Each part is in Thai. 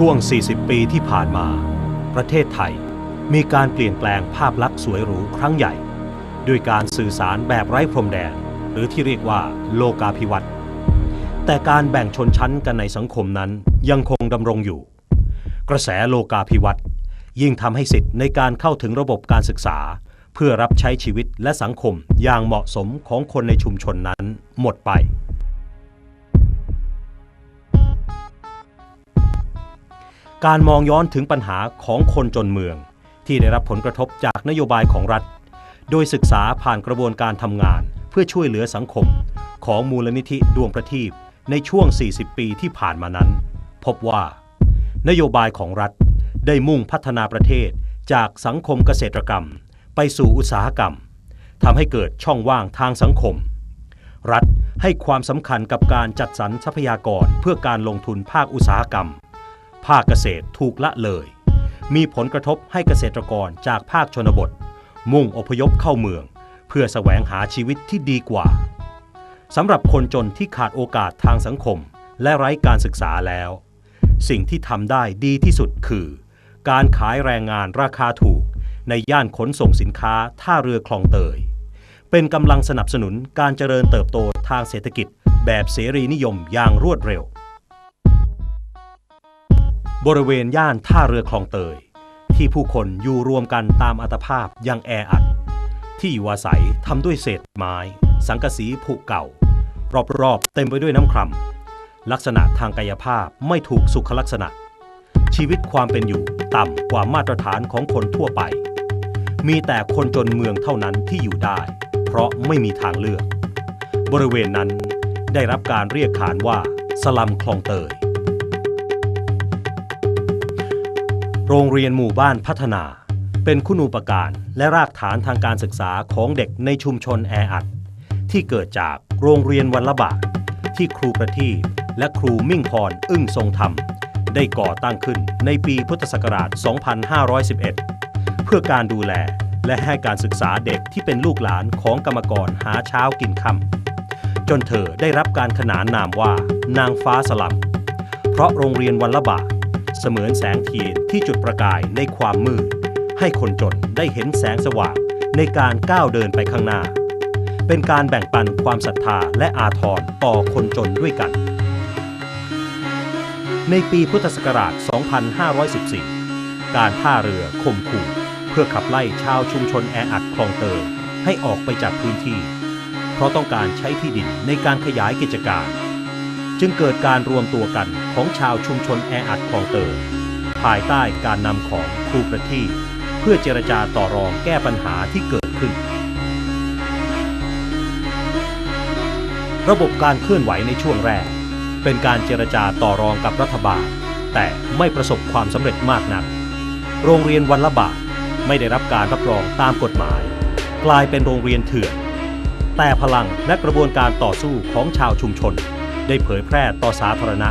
ช่วง 40 ปีที่ผ่านมา ประเทศไทยมีการเปลี่ยนแปลงภาพลักษณ์สวยหรูครั้งใหญ่ ด้วยการสื่อสารแบบไร้พรมแดน หรือที่เรียกว่าโลกาภิวัตน์แต่การแบ่งชนชั้นกันในสังคมนั้นยังคงดำรงอยู่ กระแสโลกาภิวัตน์ยิ่งทำให้สิทธิ์ในการเข้าถึงระบบการศึกษา เพื่อรับใช้ชีวิตและสังคมอย่างเหมาะสมของคนในชุมชนนั้นหมดไป การมองย้อนถึงปัญหาของคนจนเมือง ที่ได้รับผลกระทบจากนโยบายของรัฐ โดยศึกษาผ่านกระบวนการทำงาน เพื่อช่วยเหลือสังคม ของมูลนิธิดวงประทีปในช่วง 40 ปีที่ผ่านมานั้น พบว่า นโยบายของรัฐได้มุ่งพัฒนาประเทศจากสังคมเกษตรกรรม ไปสู่อุตสาหกรรมทำให้เกิดช่องว่างทางสังคม รัฐให้ความสำคัญกับการจัดสรรทรัพยากรเพื่อการลงทุนภาคอุตสาหกรรม ภาคเกษตรถูกละเลย มีผลกระทบให้เกษตรกรจากภาคชนบท มุ่งอพยพเข้าเมือง เพื่อแสวงหาชีวิตที่ดีกว่าสำหรับคนจนที่ขาดโอกาสทางสังคม และไร้การศึกษาแล้ว สิ่งที่ทำได้ดีที่สุดคือ การขายแรงงานราคาถูก ในย่านขนส่งสินค้าท่าเรือคลองเตย เป็นกำลังสนับสนุนการเจริญเติบโตทางเศรษฐกิจ แบบเสรีนิยมอย่างรวดเร็ว บริเวณย่านท่าเรือคลองเตย ที่ผู้คนอยู่รวมกันตามอัตภาพยังแออัด ที่อยู่อาศัยทำด้วยเศษไม้ สังกะสีผุเก่า รอบๆเต็มไปด้วยน้ำคร่ำลักษณะทางกายภาพไม่ถูกสุขลักษณะ ชีวิตความเป็นอยู่ต่ำกว่ามาตรฐานของคนทั่วไป มีแต่คนจนเมืองเท่านั้นที่อยู่ได้ เพราะไม่มีทางเลือก บริเวณนั้นได้รับการเรียกขานว่าสลัมคลองเตย โรงเรียนหมู่บ้านพัฒนา เป็นคุณูปการและรากฐานทางการศึกษาของเด็กในชุมชนแออัด ที่เกิดจากโรงเรียนวันละบาทที่ครูประทีปและครูมิ่งพรอึ้งทรงธรรม ได้ก่อตั้งขึ้นในปีพุทธศักราช 2511 เพื่อการดูแลและให้การศึกษาเด็กที่เป็นลูกหลานของกรรมกรหาเช้ากินค่ำจนเธอได้รับการขนานนามว่า นางฟ้าสลัมเพราะโรงเรียนวันละบาท เสมือนแสงเทียนที่จุดประกายในความมืด ให้คนจนได้เห็นแสงสว่างในการก้าวเดินไปข้างหน้า เป็นการแบ่งปันความศรัทธาและอาทรต่อคนจนด้วยกัน ในปีพุทธศักราช 2514 การท่าเรือข่มขู่เพื่อขับไล่ชาวชุมชนแออัดคลองเตยให้ออกไปจากพื้นที่ เพราะต้องการใช้ที่ดินในการขยายกิจการ จึงเกิดการรวมตัวกันของชาวชุมชนแออัดคลองเตยภายใต้การนำของครูประทีปเพื่อเจรจาต่อรองแก้ปัญหาที่เกิดขึ้น ระบบการเคลื่อนไหวในช่วงแรก เป็นการเจรจาต่อรองกับรัฐบาล แต่ไม่ประสบความสำเร็จมากนัก โรงเรียนวันละบาทไม่ได้รับการรับรองตามกฎหมาย กลายเป็นโรงเรียนเถื่อนแต่พลังและกระบวนการต่อสู้ของชาวชุมชน ได้เผยแพร่ต่อสาธารณะ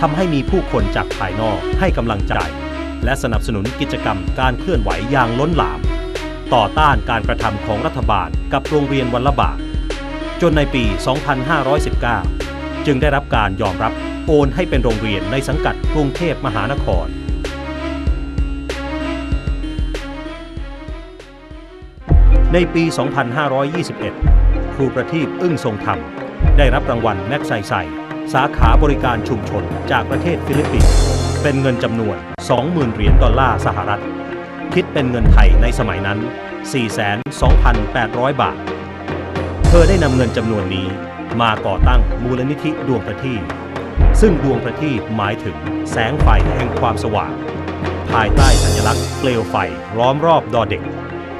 ทำให้มีผู้คนจากภายนอกให้กำลังใจ และสนับสนุนกิจกรรมการเคลื่อนไหวอย่างล้นหลาม ต่อต้านการกระทำของรัฐบาลกับโรงเรียนวันละบาท จนในปี 2519 จึงได้รับการยอมรับโอนให้เป็นโรงเรียนในสังกัดกรุงเทพมหานครในปี 2521 ครูประทีปอึ้งทรงธรรม ได้รับรางวัลแม็กไซไซสาขาบริการชุมชนจากประเทศฟิลิปปินส์เป็นเงินจำนวน 20,000 เหรียญดอลลาร์สหรัฐ คิดเป็นเงินไทยในสมัยนั้น 42,800 บาท เธอได้นำเงินจำนวนนี้มาก่อตั้งมูลนิธิดวงประทีปซึ่งดวงประทีปหมายถึงแสงไฟแห่งความสว่าง ภายใต้สัญลักษณ์เปลวไฟล้อมรอบดอเด็ก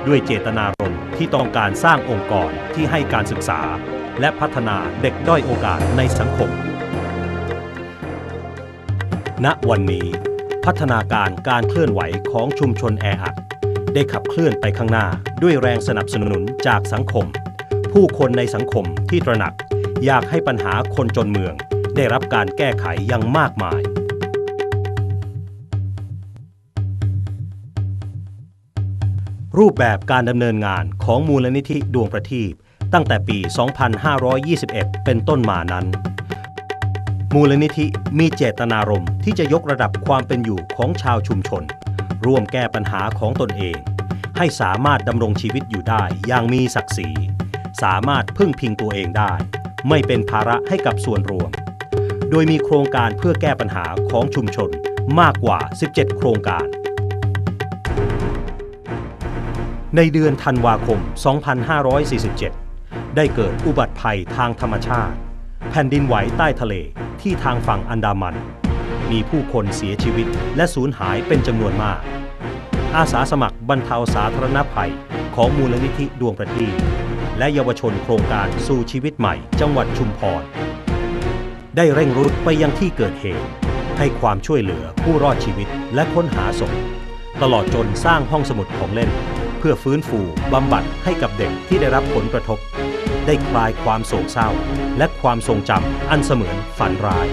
ด้วยเจตนารมณ์ที่ต้องการสร้างองค์กรที่ให้การศึกษา และพัฒนาเด็กด้อยโอกาสในสังคม ณ วันนี้ พัฒนาการการเคลื่อนไหวของชุมชนแออัดได้ขับเคลื่อนไปข้างหน้าด้วยแรงสนับสนุนจากสังคม ผู้คนในสังคมที่ตระหนักอยากให้ปัญหาคนจนเมือง ได้รับการแก้ไขอย่างมากมายรูปแบบการดำเนินงานของมูลนิธิดวงประทีป ตั้งแต่ปี 2521 เป็นต้นมานั้น มูลนิธิมีเจตนารมณ์ที่จะยกระดับความเป็นอยู่ของชาวชุมชน ร่วมแก้ปัญหาของตนเอง ให้สามารถดำรงชีวิตอยู่ได้อย่างมีศักดิ์ศรี สามารถพึ่งพิงตัวเองได้ ไม่เป็นภาระให้กับส่วนรวม โดยมีโครงการเพื่อแก้ปัญหาของชุมชนมากกว่า 17 โครงการในเดือนธันวาคม 2547 ได้เกิดอุบัติภัยทางธรรมชาติ แผ่นดินไหวใต้ทะเลที่ทางฝั่งอันดามัน มีผู้คนเสียชีวิตและสูญหายเป็นจำนวนมาก อาสาสมัครบรรเทาสาธารณภัยของมูลนิธิดวงประทีปและเยาวชนโครงการสู่ชีวิตใหม่จังหวัดชุมพร ได้เร่งรุดไปยังที่เกิดเหตุ ให้ความช่วยเหลือผู้รอดชีวิตและค้นหาศพตลอดจนสร้างห้องสมุดของเล่น เพื่อฟื้นฟูบำบัดให้กับเด็กที่ได้รับผลกระทบ ได้คลายความโศกเศร้า และความทรงจำอันเสมือนฝันร้าย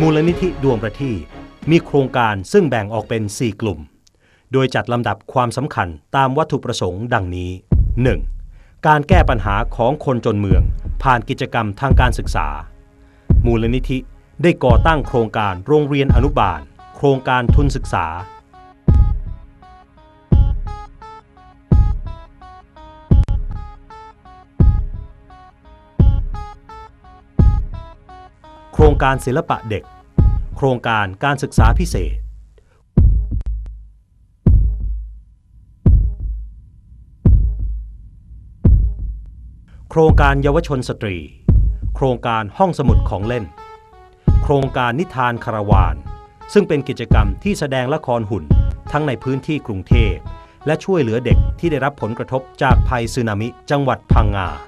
มูลนิธิดวงประทีปมีโครงการซึ่งแบ่งออกเป็น 4 กลุ่ม โดยจัดลำดับความสำคัญตามวัตถุประสงค์ดังนี้ 1. การแก้ปัญหาของคนจนเมือง ผ่านกิจกรรมทางการศึกษา มูลนิธิได้ก่อตั้งโครงการโรงเรียนอนุบาล โครงการทุนศึกษา รงการศิลปะเด็ก โครงการการศึกษาพิเศษ โครงการเยาวชนสตรี โครงการห้องสมุดของเล่น โครงการนิทานคาราวาน ซึ่งเป็นกิจกรรมที่แสดงละครหุ่นทั้งในพื้นที่กรุงเทพและช่วยเหลือเด็กที่ได้รับผลกระทบจากภัยสึนามิจังหวัดพังงา 2.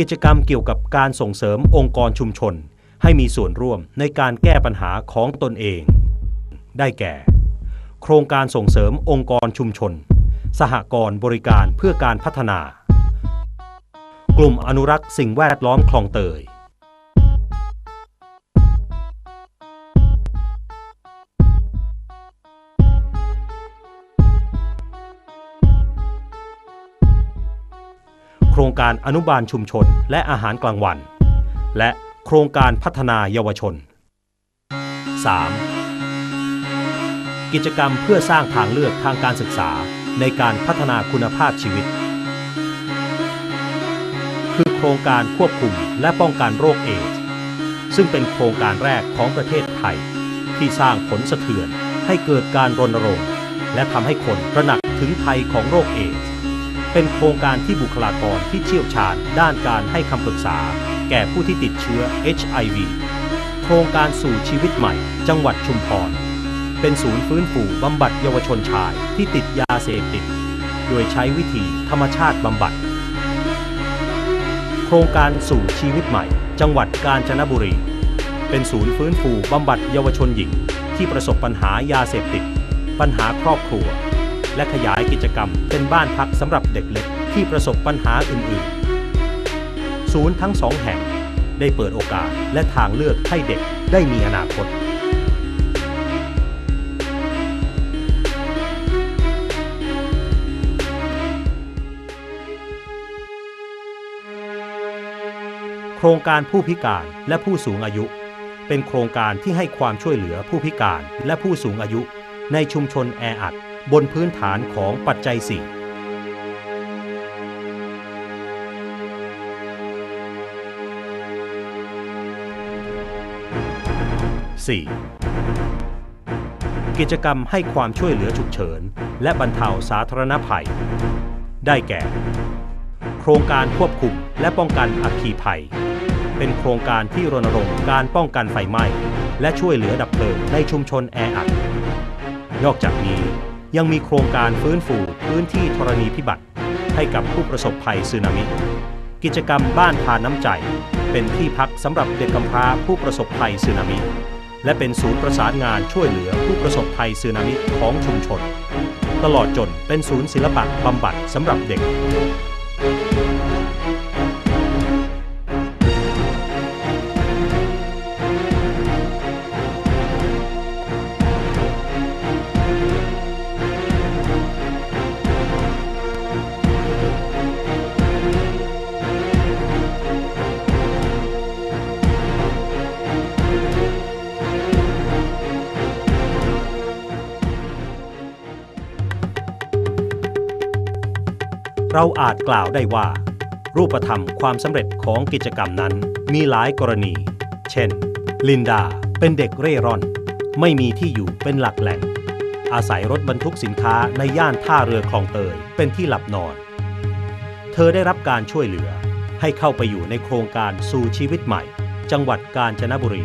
กิจกรรมเกี่ยวกับการส่งเสริมองค์กรชุมชน ให้มีส่วนร่วมในการแก้ปัญหาของตนเอง ได้แก่ โครงการส่งเสริมองค์กรชุมชน สหกรณ์บริการเพื่อการพัฒนา กลุ่มอนุรักษ์สิ่งแวดล้อมคลองเตย รงการอนุบาลชุมชนและอาหารกลางวัน และโครงการพัฒนาเยาวชน 3. กิจกรรมเพื่อสร้างทางเลือกทางการศึกษาในการพัฒนาคุณภาพชีวิต คือโครงการควบคุมและป้องกันโรคเอดส์ซึ่งเป็นโครงการแรกของประเทศไทย ที่สร้างผลสะเทือนให้เกิดการรณรงค์ และทำให้คนตระหนักถึงภัยของโรคเอดส์ เป็นโครงการที่บุคลากรที่เชี่ยวชาญด้านการให้คำปรึกษา แก่ผู้ที่ติดเชื้อ HIV โครงการสู่ชีวิตใหม่ จังหวัดชุมพร เป็นศูนย์ฟื้นฟูบำบัดเยาวชนชายที่ติดยาเสพติด โดยใช้วิธีธรรมชาติบำบัด โครงการสู่ชีวิตใหม่ จังหวัดกาญจนบุรี เป็นศูนย์ฟื้นฟูบำบัดเยาวชนหญิง ที่ประสบปัญหายาเสพติด ปัญหาครอบครัว และขยายกิจกรรม เป็นบ้านพักสำหรับเด็กเล็กที่ประสบปัญหาอื่น ๆ ศูนย์ทั้งสองแห่งได้เปิดโอกาสและทางเลือกให้เด็กได้มีอนาคตโครงการผู้พิการและผู้สูงอายุ เป็นโครงการที่ให้ความช่วยเหลือผู้พิการและผู้สูงอายุ ในชุมชนแออัด บนพื้นฐานของปัจจัย4 4. กิจกรรมให้ความช่วยเหลือฉุกเฉิน และบรรเทาสาธารณภัย ได้แก่ โครงการควบคุมและป้องกันอัคคีภัย เป็นโครงการที่รณรงค์การป้องกันไฟไหม้ และช่วยเหลือดับเพลิงในชุมชนแออัด นอกจากนี้ ยังมีโครงการฟื้นฟูพื้นที่ธรณีพิบัติ ให้กับผู้ประสบภัยสึนามิ กิจกรรมบ้านทานน้ำใจ เป็นที่พักสำหรับเด็กกำพร้าผู้ประสบภัยสึนามิ และเป็นศูนย์ประสานงานช่วยเหลือผู้ประสบภัยสึนามิของชุมชน ตลอดจนเป็นศูนย์ศิลปะบำบัดสำหรับเด็ก เราอาจกล่าวได้ว่า รูปธรรมความสำเร็จของกิจกรรมนั้นมีหลายกรณี เช่น ลินดาเป็นเด็กเร่ร่อน ไม่มีที่อยู่เป็นหลักแหล่ง อาศัยรถบรรทุกสินค้าในย่านท่าเรือคลองเตยเป็นที่หลับนอน เธอได้รับการช่วยเหลือให้เข้าไปอยู่ในโครงการสู่ชีวิตใหม่ จังหวัดกาญจนบุรี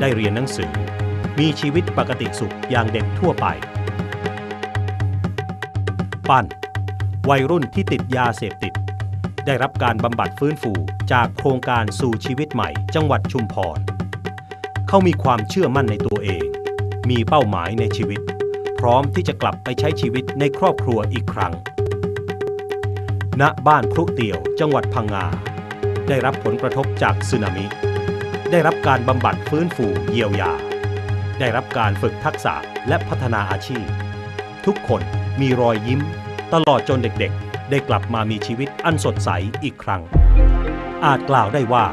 ได้เรียนหนังสือ มีชีวิตปกติสุขอย่างเด็กทั่วไป ปั้น วัยรุ่นที่ติดยาเสพติด ได้รับการบำบัดฟื้นฟูจากโครงการสู่ชีวิตใหม่ จังหวัดชุมพร เขามีความเชื่อมั่นในตัวเอง มีเป้าหมายในชีวิต พร้อมที่จะกลับไปใช้ชีวิตในครอบครัวอีกครั้ง ณ บ้านพรุเตียว จังหวัดพังงา ได้รับผลกระทบจากสึนามิ ได้รับการบำบัดฟื้นฟูเยียวยา ได้รับการฝึกทักษะและพัฒนาอาชีพ ทุกคนมีรอยยิ้ม ตลอดจนเด็กๆ ได้กลับมามีชีวิตอันสดใสอีกครั้ง อาจกล่าวได้ว่า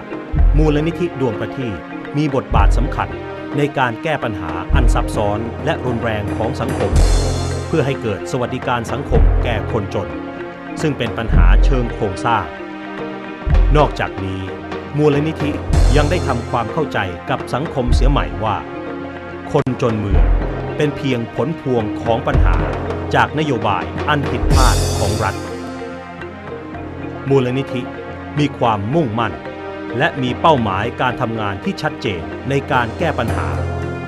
มูลนิธิดวงประทีปมีบทบาทสำคัญในการแก้ปัญหาอันซับซ้อนและรุนแรงของสังคม เพื่อให้เกิดสวัสดิการสังคมแก่คนจน ซึ่งเป็นปัญหาเชิงโครงสร้าง นอกจากนี้ มูลนิธิยังได้ทำความเข้าใจกับสังคมเสียใหม่ว่า คนจนเมืองเป็นเพียงผลพวงของปัญหา จากนโยบายอันผิดพลาดของรัฐ มูลนิธิมีความมุ่งมั่น และมีเป้าหมายการทำงานที่ชัดเจนในการแก้ปัญหา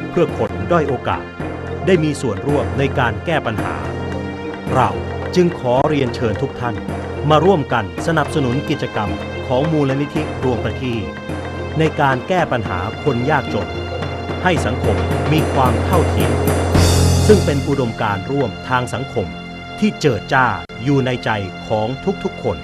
เพื่อคนด้อยโอกาส ได้มีส่วนร่วมในการแก้ปัญหา เราจึงขอเรียนเชิญทุกท่าน มาร่วมกันสนับสนุนกิจกรรมของมูลนิธิดวงประที ในการแก้ปัญหาคนยากจน ให้สังคมมีความเท่าเทียม ซึ่งเป็นอุดมการร่วมทางสังคมที่เจิดจ้าอยู่ในใจของทุกๆคน